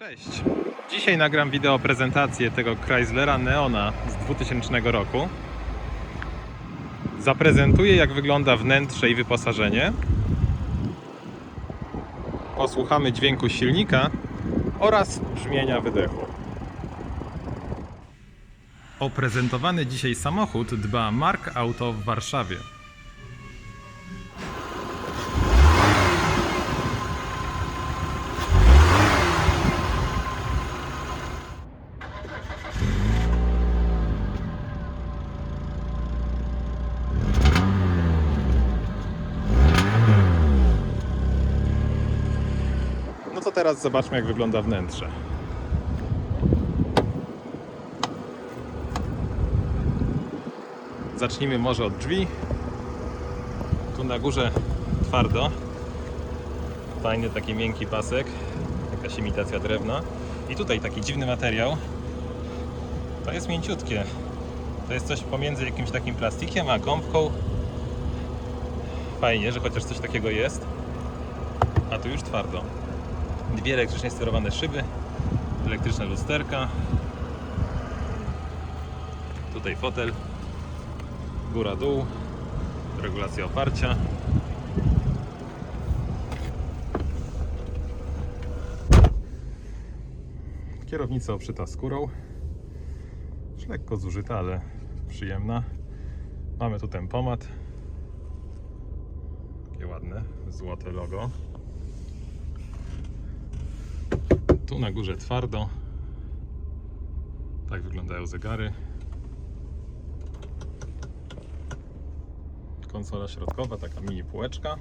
Cześć! Dzisiaj nagram wideo prezentację tego Chryslera Neona z 2000 roku. Zaprezentuję jak wygląda wnętrze i wyposażenie. Posłuchamy dźwięku silnika oraz brzmienia wydechu. O prezentowany dzisiaj samochód dba Mark Auto w Warszawie. No to teraz zobaczmy jak wygląda wnętrze. Zacznijmy może od drzwi. Tu na górze twardo. Fajny taki miękki pasek. Jakaś imitacja drewna. I tutaj taki dziwny materiał. To jest mięciutkie. To jest coś pomiędzy jakimś takim plastikiem a gąbką. Fajnie, że chociaż coś takiego jest. A tu już twardo. Dwie elektrycznie sterowane szyby, elektryczne lusterka. Tutaj fotel, góra-dół, regulacja oparcia. Kierownica obszyta skórą. Już lekko zużyta, ale przyjemna. Mamy tu tempomat. Takie ładne, złote logo. Tu na górze twardo. Tak wyglądają zegary. Konsola środkowa, taka mini półeczka.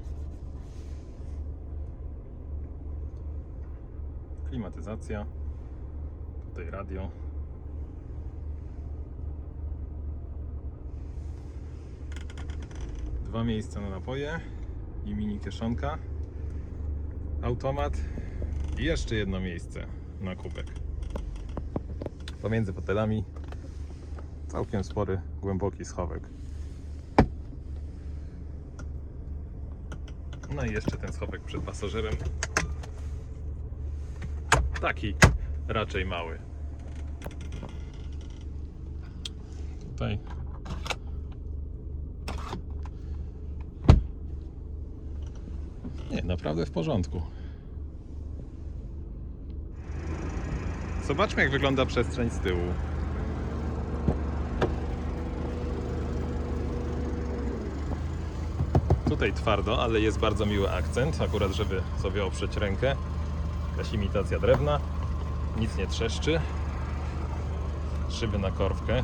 Klimatyzacja. Tutaj radio. Dwa miejsca na napoje i mini kieszonka. Automat i jeszcze jedno miejsce na kubek. Pomiędzy fotelami całkiem spory, głęboki schowek. No i jeszcze ten schowek przed pasażerem. Taki raczej mały. Tutaj Nie, naprawdę w porządku. Zobaczmy, jak wygląda przestrzeń z tyłu. Tutaj twardo, ale jest bardzo miły akcent, akurat żeby sobie oprzeć rękę. Jakaś imitacja drewna, nic nie trzeszczy. Szyby na korwkę.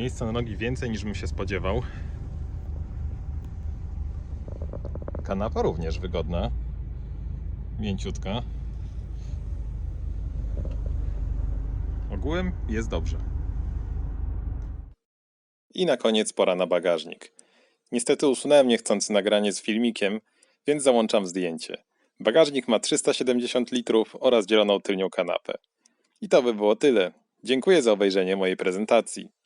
Miejsca na nogi więcej niż bym się spodziewał. Kanapa również wygodna. Mięciutka. Ogółem jest dobrze. I na koniec pora na bagażnik. Niestety usunąłem niechcący nagranie z filmikiem, więc załączam zdjęcie. Bagażnik ma 370 litrów oraz dzieloną tylnią kanapę. I to by było tyle. Dziękuję za obejrzenie mojej prezentacji.